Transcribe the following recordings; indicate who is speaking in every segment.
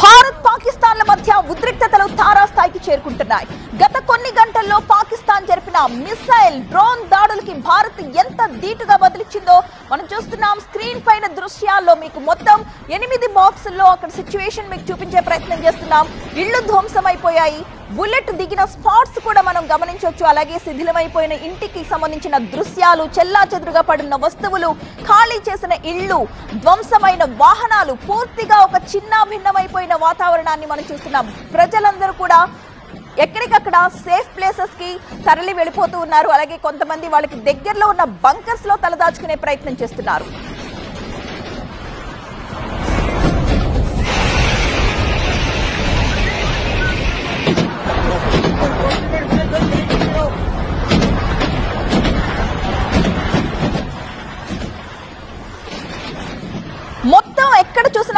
Speaker 1: భారత్ పాకిస్తాన్ల మధ్య ఉద్రిక్తతలు తారాస్థాయికి చేరుకుంటున్నాయి. గత కొన్ని గంటల్లో పాకిస్తాన్ జరిపిన మిసైల్ డ్రోన్ దాడులకి భారత్ ఎంత ధీటుగా బదిలిచ్చిందో మనం చూస్తున్నాం. స్క్రీన్ పైన దృశ్యాల్లో మీకు మొత్తం ఎనిమిది బాక్సుల్లో అక్కడ సిచ్యువేషన్ మీకు చూపించే ప్రయత్నం చేస్తున్నాం. ఇళ్ళు ధ్వంసమైపోయాయి. బుల్లెట్ దిగిన స్పాట్స్ కూడా మనం గమనించవచ్చు అలాగే శిథిలమైపోయిన ఇంటికి సంబంధించిన దృశ్యాలు చెల్లా చెదురుగా పడిన వస్తువులు ఖాళీ చేసిన ఇళ్ళు ధ్వంసమైన వాహనాలు పూర్తిగా ఒక చిన్న భిన్నమైపోయిన వాతావరణాన్ని మనం చూస్తున్నాం. ప్రజలందరూ కూడా ఎక్కడికక్కడ సేఫ్ ప్లేసెస్కి తరలి వెళ్ళిపోతూ ఉన్నారు. అలాగే కొంతమంది వాళ్ళకి దగ్గరలో ఉన్న బంకర్స్లో తలదాచుకునే ప్రయత్నం చేస్తున్నారు.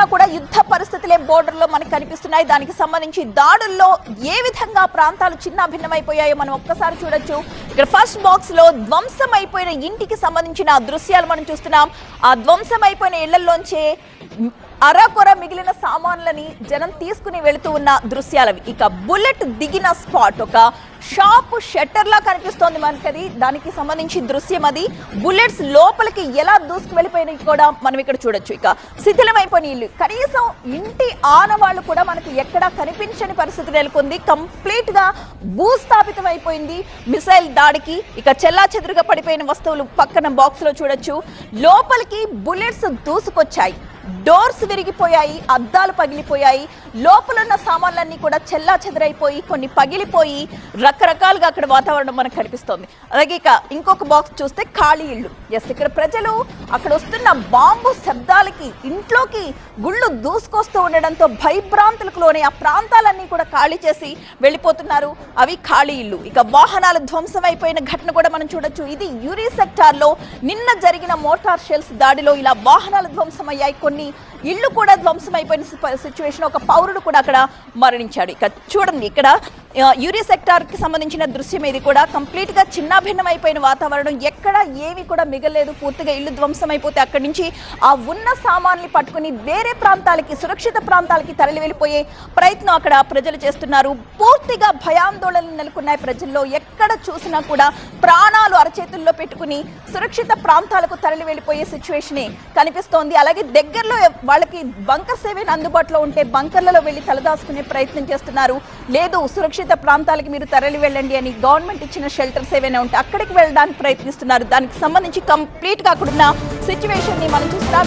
Speaker 1: చూసినా కూడా యుద్ధ పరిస్థితులే బోర్డర్లో మనకు కనిపిస్తున్నాయి. దానికి సంబంధించి దాడుల్లో ఏ విధంగా ప్రాంతాలు చిన్న భిన్నమైపోయాయో మనం ఒక్కసారి చూడొచ్చు. ఇక్కడ ఫస్ట్ బాక్స్లో ధ్వంసం అయిపోయిన ఇంటికి సంబంధించిన దృశ్యాలు మనం చూస్తున్నాం. ఆ ధ్వంసం అయిపోయిన ఇళ్ళలోంచే అరాకొర మిగిలిన సామాన్లని జనం తీసుకుని వెళుతూ ఉన్న దృశ్యాలవి. ఇక బుల్లెట్ దిగిన స్పాట్ ఒక షాప్ షట్టర్ లా కనిపిస్తోంది మనకది. దానికి సంబంధించి దృశ్యం అది. బుల్లెట్స్ లోపలికి ఎలా దూసుకు వెళ్ళిపోయినవి కూడా మనం ఇక్కడ చూడొచ్చు. ఇక శిథిలమైపోయిన ఇల్లు. కనీసం ఇంటి ఆనవాళ్ళు కూడా మనకు ఎక్కడా కనిపించని పరిస్థితి నెలకొంది. కంప్లీట్గా భూస్థాపితం అయిపోయింది మిసైల్ దాడికి. ఇక చెల్లా చెదురుగా పడిపోయిన వస్తువులు పక్కన బాక్స్లో చూడొచ్చు. లోపలికి బుల్లెట్స్ దూసుకొచ్చాయి. డోర్స్ విరిగిపోయాయి అద్దాలు పగిలిపోయాయి లోపలున్న సామాన్లన్నీ కూడా చెల్లా చెదరైపోయి కొన్ని పగిలిపోయి రకరకాలుగా అక్కడ వాతావరణం మనకు కనిపిస్తోంది. అలాగే ఇక ఇంకొక బాక్స్ చూస్తే ఖాళీ ఇల్లు. ఎస్ ఇక్కడ ప్రజలు అక్కడ వస్తున్న బాంబు శబ్దాలకి ఇంట్లోకి గుళ్ళు దూసుకొస్తూ ఉండడంతో భయభ్రాంతులకు లోనే ఆ ప్రాంతాలన్నీ కూడా ఖాళీ చేసి వెళ్ళిపోతున్నారు. అవి ఖాళీ ఇల్లు. ఇక వాహనాలు ధ్వంసమైపోయిన ఘటన కూడా మనం చూడొచ్చు. ఇది యూరీ సెక్టార్లో నిన్న జరిగిన మోటార్ షెల్స్ దాడిలో ఇలా వాహనాలు ధ్వంసమయ్యాయి. కొన్ని ఇల్లు కూడా ధ్వంసం అయిపోయిన సిచ్యువేషన్ ఒక పౌరుడు కూడా అక్కడ మరణించాడు. ఇక చూడండి ఇక్కడ యూరియా సెక్టార్కి సంబంధించిన దృశ్యం ఇది కూడా. కంప్లీట్గా చిన్నాభిన్నమైపోయిన వాతావరణం ఎక్కడ ఏమి కూడా మిగలేదు. పూర్తిగా ఇల్లు ధ్వంసమైపోతే అక్కడి నుంచి ఆ ఉన్న సామాన్లు పట్టుకుని వేరే ప్రాంతాలకి సురక్షిత ప్రాంతాలకి తరలి వెళ్ళిపోయే ప్రయత్నం అక్కడ ప్రజలు చేస్తున్నారు. పూర్తిగా భయాందోళనలు నెలకొన్నాయి ప్రజల్లో. ఎక్కడ చూసినా కూడా ప్రాణాలు అరచేతుల్లో పెట్టుకుని సురక్షిత ప్రాంతాలకు తరలి వెళ్ళిపోయే సిచ్యువేషనే కనిపిస్తోంది. అలాగే దగ్గరలో వాళ్ళకి బంకర్ ఏవైనా అందుబాటులో ఉంటే బంకర్లలో వెళ్ళి తలదాచుకునే ప్రయత్నం చేస్తున్నారు. లేదు సురక్షిత ప్రాంతాలకి మీరు తరలి వెళ్ళండి అని గవర్నమెంట్ ఇచ్చిన షెల్టర్స్ ఏవైనా ఉంటే అక్కడికి వెళ్ళడానికి ప్రయత్నిస్తున్నారు. దానికి సంబంధించి కంప్లీట్గా అక్కడున్న సిచ్యువేషన్ని మనం చూస్తున్నాం.